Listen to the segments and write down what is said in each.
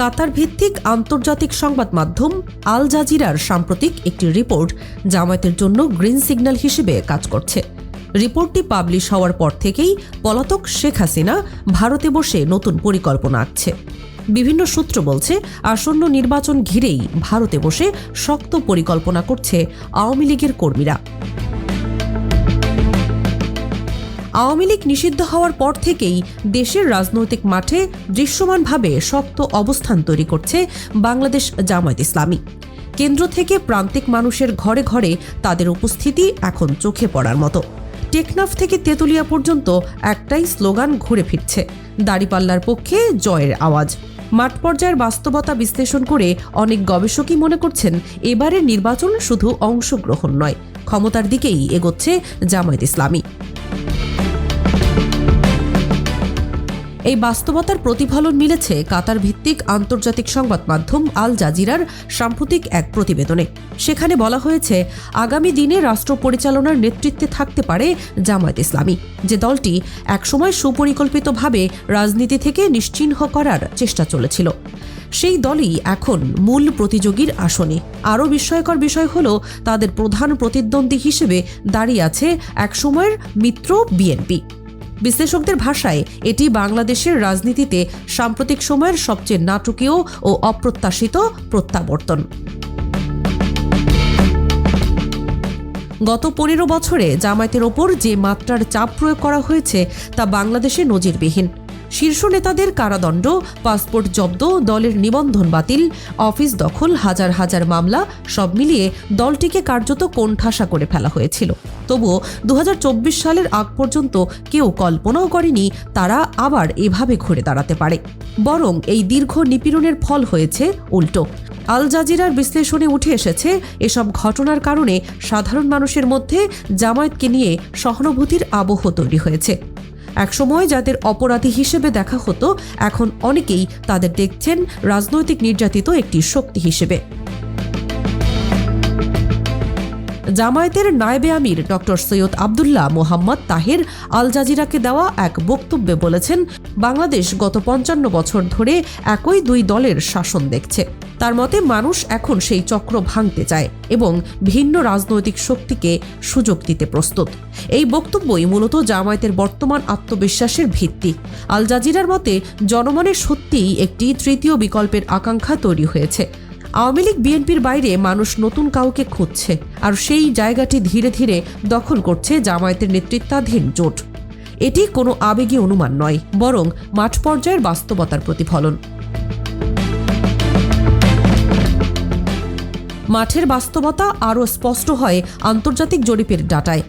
কাতার ভিত্তিক আন্তর্জাতিক সংবাদ মাধ্যম আল জাজিরার সাম্প্রতিক একটি রিপোর্ট জামায়াতের জন্য গ্রিন সিগন্যাল হিসেবে কাজ করছে। রিপোর্টটি পাবলিশ হওয়ার পর থেকেই পলাতক শেখ হাসিনা ভারতে বসে নতুন পরিকল্পনা আঁকছে। বিভিন্ন সূত্র বলছে, আসন্ন নির্বাচন ঘিরেই ভারতে বসে শক্ত পরিকল্পনা করছে আওয়ামী লীগের কর্মীরা। আওয়ামী লীগ নিষিদ্ধ হওয়ার পর থেকেই দেশের রাজনৈতিক মাঠে দৃশ্যমানভাবে শক্ত অবস্থান তৈরি করছে বাংলাদেশ জামায়াত ইসলামী। কেন্দ্র থেকে প্রান্তিক মানুষের ঘরে ঘরে তাদের উপস্থিতি এখন চোখে পড়ার মতো। টেকনাফ থেকে তেঁতুলিয়া পর্যন্ত একটাই স্লোগান ঘুরে ফিরছে, দাড়িপাল্লার পক্ষে জয়ের আওয়াজ। মাঠ পর্যায়ের বাস্তবতা বিশ্লেষণ করে অনেক গবেষকই মনে করছেন, এবারের নির্বাচন শুধু অংশগ্রহণ নয়, ক্ষমতার দিকেই এগোচ্ছে জামায়াত ইসলামী। এই বাস্তবতার প্রতিফলন মিলেছে কাতার ভিত্তিক আন্তর্জাতিক সংবাদ মাধ্যম আল জাজিরার সাম্প্রতিক এক প্রতিবেদনে। সেখানে বলা হয়েছে, আগামী দিনে রাষ্ট্র পরিচালনার নেতৃত্বে থাকতে পারে জামায়াত ইসলামী, যে দলটি একসময় সুপরিকল্পিতভাবে রাজনীতি থেকে নিশ্চিহ্ন করার চেষ্টা চলেছিল। সেই দলই এখন মূল প্রতিযোগীর আসনে। আরও বিস্ময়কর বিষয় হল, তাদের প্রধান প্রতিদ্বন্দ্বী হিসেবে দাঁড়িয়ে আছে একসময়ের মিত্র বিএনপি। বিশ্লেষকদের ভাষায়, এটি বাংলাদেশের রাজনীতিতে সাম্প্রতিক সময়ের সবচেয়ে নাটকীয় ও অপ্রত্যাশিত প্রত্যাবর্তন। গত পনেরো বছরে জামায়াতের ওপর যে মাত্রার চাপ প্রয়োগ করা হয়েছে, তা বাংলাদেশে নজিরবিহীন। শীর্ষ নেতাদের কারাদণ্ড, পাসপোর্ট জব্দ, দলের নিবন্ধন বাতিল, অফিস দখল, হাজার হাজার মামলা, সব মিলিয়ে দলটিকে কার্যত কোণঠাসা করে ফেলা হয়েছিল। তবুও দু হাজার চব্বিশ সালের আগ পর্যন্ত কেউ কল্পনাও করেনি তারা আবার এভাবে ঘুরে দাঁড়াতে পারে। বরং এই দীর্ঘ নিপীড়নের ফল হয়েছে উল্টো। আল জাজিরার বিশ্লেষণে উঠে এসেছে, এসব ঘটনার কারণে সাধারণ মানুষের মধ্যে জামায়াতকে নিয়ে সহানুভূতির আবহ তৈরি হয়েছে। একসময় যাদের অপরাধী হিসেবে দেখা হতো, এখন অনেকেই তাদের দেখছেন রাজনৈতিক নির্যাতিত একটি শক্তি হিসেবে। জামায়াতের নায়েবে আমির ডক্টর সৈয়দ আবদুল্লাহ মোহাম্মদ তাহের আল জাজিরাকে দেওয়া এক বক্তব্যে বলেছেন, বাংলাদেশ গত পঞ্চান্ন বছর ধরে একই দুই দলের শাসন দেখছে। তার মতে, মানুষ এখন সেই চক্র ভাঙতে চায় এবং ভিন্ন রাজনৈতিক শক্তিকে সুযোগ দিতে প্রস্তুত। এই বক্তব্যই মূলত জামায়াতের বর্তমান আত্মবিশ্বাসের ভিত্তি। আল জাজিরার মতে, জনমনে সত্যিই একটি তৃতীয় বিকল্পের আকাঙ্ক্ষা তৈরি হয়েছে। আওয়ামী লীগ বিএনপির বাইরে মানুষ নতুন কাউকে খুঁজছে, আর সেই জায়গাটি ধীরে ধীরে দখল করছে জামায়াতের নেতৃত্বাধীন জোট। এটি কোনো আবেগী অনুমান নয়, বরং মাঠ পর্যায়ের বাস্তবতার প্রতিফলন। মাঠের বাস্তবতা আরও স্পষ্ট হয় আন্তর্জাতিক জরিপের ডাটায়।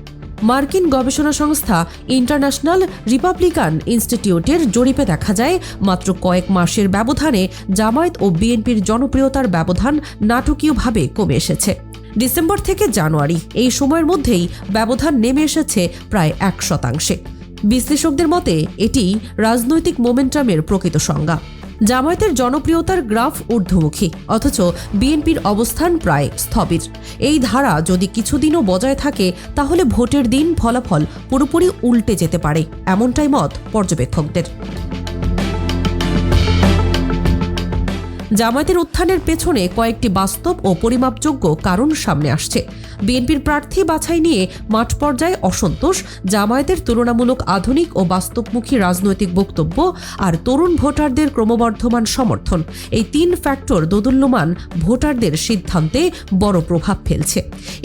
মার্কিন গবেষণা সংস্থা ইন্টারন্যাশনাল রিপাবলিকান ইনস্টিটিউটের জরিপে দেখা যায়, মাত্র কয়েক মাসের ব্যবধানে জামায়াত ও বিএনপির জনপ্রিয়তার ব্যবধান নাটকীয়ভাবে কমে এসেছে। ডিসেম্বর থেকে জানুয়ারি, এই সময়ের মধ্যেই ব্যবধান নেমে এসেছে প্রায় এক শতাংশে। বিশ্লেষকদের মতে, এটি রাজনৈতিক মোমেন্টামের প্রকৃত সংজ্ঞা। জামায়াতের জনপ্রিয়তার গ্রাফ ঊর্ধ্বমুখী, অথচ বিএনপির অবস্থান প্রায় স্থবির। এই ধারা যদি কিছুদিনও বজায় থাকে, তাহলে ভোটের দিন ফলাফল পুরোপুরি উল্টে যেতে পারে, এমনটাই মত পর্যবেক্ষকদের। জামায়াতের উত্থানের পেছনে কয়েকটি বাস্তব ও পরিমাপযোগ্য কারণ সামনে আসছে। বিএনপির প্রার্থী বাছাই নিয়ে মাঠ পর্যায়ে অসন্তোষ, জামায়াতের তুলনামূলক আধুনিক ও বাস্তবমুখী রাজনৈতিক বক্তব্য আর তরুণ ভোটারদের ক্রমবর্ধমান সমর্থন। এই তিন ফ্যাক্টর দোদুল্যমান ভোটারদের সিদ্ধান্তে বড় প্রভাব ফেলছে।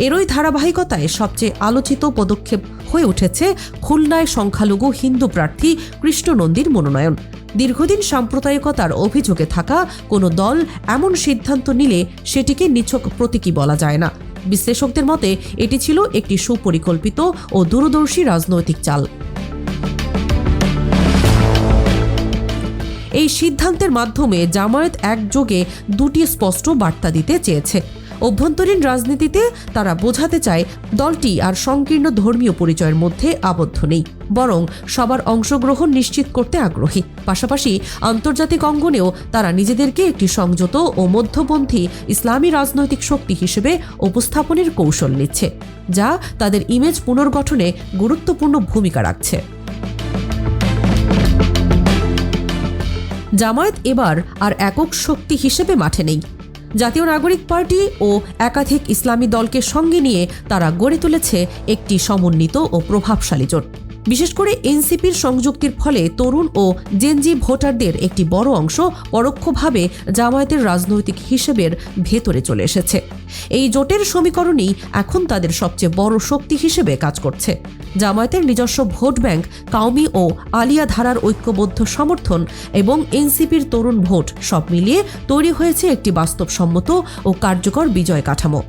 এরই ধারাবাহিকতায় সবচেয়ে আলোচিত পদক্ষেপ হয়ে উঠেছে খুলনায় সংখ্যালঘু হিন্দু প্রার্থী কৃষ্ণনন্দীর মনোনয়ন। দীর্ঘদিন সাম্প্রদায়িকতার অভিযোগে থাকা কোনো দল এমন সিদ্ধান্ত নিলে সেটিকে নিছক প্রতীকী বলা যায় না। বিশ্লেষকদের মতে, এটি ছিল একটি সুপরিকল্পিত ও দূরদর্শী রাজনৈতিক চাল। এই সিদ্ধান্তের মাধ্যমে জামায়াত একযোগে দুটি স্পষ্ট বার্তা দিতে চেয়েছে। অভ্যন্তরীণ রাজনীতিতে তারা বোঝাতে চায় দলটি আর সংকীর্ণ ধর্মীয় পরিচয়ের মধ্যে আবদ্ধ নেই, বরং সবার অংশগ্রহণ নিশ্চিত করতে আগ্রহী। পাশাপাশি আন্তর্জাতিক অঙ্গনেও তারা নিজেদেরকে একটি সংযত ও মধ্যপন্থী ইসলামী রাজনৈতিক শক্তি হিসেবে উপস্থাপনের কৌশল নিচ্ছে, যা তাদের ইমেজ পুনর্গঠনে গুরুত্বপূর্ণ ভূমিকা রাখছে। জামায়াত এবার আর একক শক্তি হিসেবে মাঠে নেই। জাতীয় নাগরিক পার্টি ও একাধিক ইসলামী দলকে সঙ্গে নিয়ে তারা গড়ে তুলেছে একটি সমন্বিত ও প্রভাবশালী জোট। বিশেষ করে এনসিপির সংযুক্তির ফলে তরুণ ও জেনজি ভোটারদের একটি বড় অংশ পরোক্ষভাবে জামায়াতের রাজনৈতিক হিসেবের ভেতরে চলে এসেছে। এই জোটের সমীকরণই এখন তাদের সবচেয়ে বড় শক্তি হিসেবে কাজ করছে। জামায়াতের নিজস্ব ভোট ব্যাংক কাউমি ও আলিয়া ধারার ঐক্যবদ্ধ সমর্থন এবং এনসিপির তরুণ ভোট সব মিলিয়ে তৈরি হয়েছে একটি বাস্তবসম্মত ও কার্যকর বিজয় কাঠামো।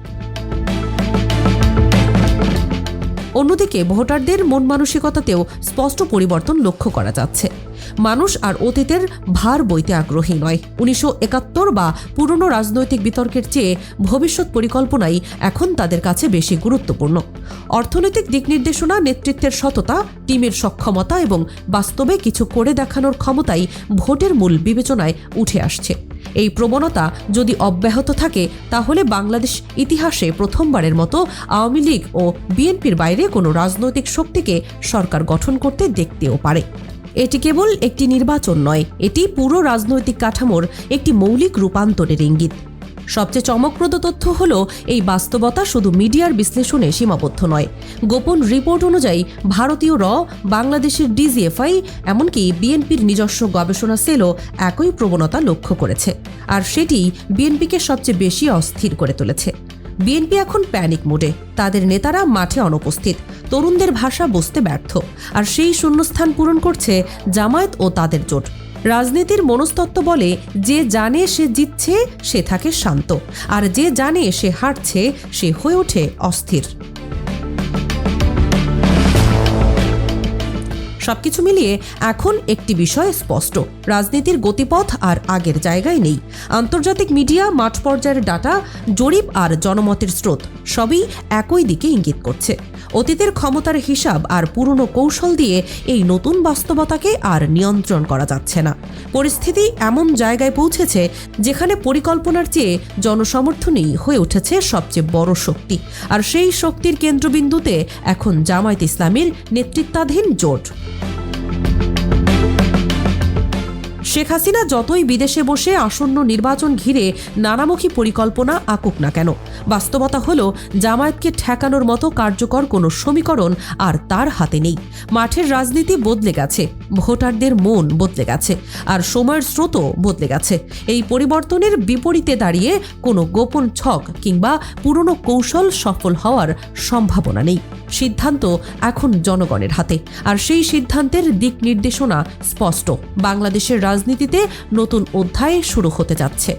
অন্যদিকে ভোটারদের মন মানসিকতাতেও স্পষ্ট পরিবর্তন লক্ষ্য করা যাচ্ছে। মানুষ আর অতীতের ভার বইতে আগ্রহী নয়। উনিশশো একাত্তর বা পুরনো রাজনৈতিক বিতর্কের চেয়ে ভবিষ্যৎ পরিকল্পনাই এখন তাদের কাছে বেশি গুরুত্বপূর্ণ। অর্থনৈতিক দিক নির্দেশনা, নেতৃত্বের সততা, টিমের সক্ষমতা এবং বাস্তবে কিছু করে দেখানোর ক্ষমতাই ভোটের মূল বিবেচনায় উঠে আসছে। এই প্রবণতা যদি অব্যাহত থাকে, তাহলে বাংলাদেশ ইতিহাসে প্রথমবারের মতো আওয়ামী লীগ ও বিএনপির বাইরে কোনো রাজনৈতিক শক্তিকে সরকার গঠন করতে দেখতেও পারে। এটি কেবল একটি নির্বাচন নয়, এটি পুরো রাজনৈতিক কাঠামোর একটি মৌলিক রূপান্তরের ইঙ্গিত। সবচেয়ে চমকপ্রদ তথ্য হল, এই বাস্তবতা শুধু মিডিয়ার বিশ্লেষণে সীমাবদ্ধ নয়। গোপন রিপোর্ট অনুযায়ী, ভারতীয় র, বাংলাদেশের ডিজিএফআই, এমনকি বিএনপির নিজস্ব গবেষণা সেলও একই প্রবণতা লক্ষ্য করেছে। আর সেটি বিএনপিকে সবচেয়ে বেশি অস্থির করে তুলেছে। বিএনপি এখন প্যানিক মোডে। তাদের নেতারা মাঠে অনুপস্থিত। তরুণদের ভাষা বুঝতে ব্যর্থ। আর সেই শূন্যস্থান পূরণ করছে জামায়াত ও তাদের জোট। রাজনীতির মনস্তত্ত্ব বলে যে জানে সে জিতছে, সে থাকে শান্ত। আর যে জানে সে হারছে, সে হয়ে ওঠে অস্থির। সবকিছু মিলিয়ে এখন একটি বিষয় স্পষ্ট। রাজনীতির গতিপথ আর আগের জায়গায় নেই। আন্তর্জাতিক মিডিয়া, মাঠ পর্যায়ের ডাটা, জরিপ আর জনমতের স্রোত সবই একই দিকে ইঙ্গিত করছে। অতীতের ক্ষমতার হিসাব আর পুরনো কৌশল দিয়ে এই নতুন বাস্তবতাকে আর নিয়ন্ত্রণ করা যাচ্ছে না। পরিস্থিতি এমন জায়গায় পৌঁছেছে যেখানে পরিকল্পনার চেয়ে জনসমর্থনই হয়ে উঠেছে সবচেয়ে বড় শক্তি। আর সেই শক্তির কেন্দ্রবিন্দুতে এখন জামায়াত ইসলামীর নেতৃত্বাধীন জোট। শেখ হাসিনা যতই বিদেশে বসে আসন্ন নির্বাচন ঘিরে নানামুখী পরিকল্পনা আকুক না কেন? বাস্তবতা হল, জামায়াতকে ঠেকানোর মতো কার্যকর কোনো সমীকরণ আর তার হাতে নেই। মাঠের রাজনীতি বদলে গেছে। ভোটারদের মন বদলে গেছে আর সময়ের স্রোতও বদলে গেছে। এই পরিবর্তনের বিপরীতে দাঁড়িয়ে কোনো গোপন ছক কিংবা পুরনো কৌশল সফল হওয়ার সম্ভাবনা নেই। সিদ্ধান্ত এখন জনগণের হাতে। আর সেই সিদ্ধান্তের দিক নির্দেশনা স্পষ্ট। বাংলাদেশের রাজনীতিতে নতুন অধ্যায় শুরু হতে যাচ্ছে।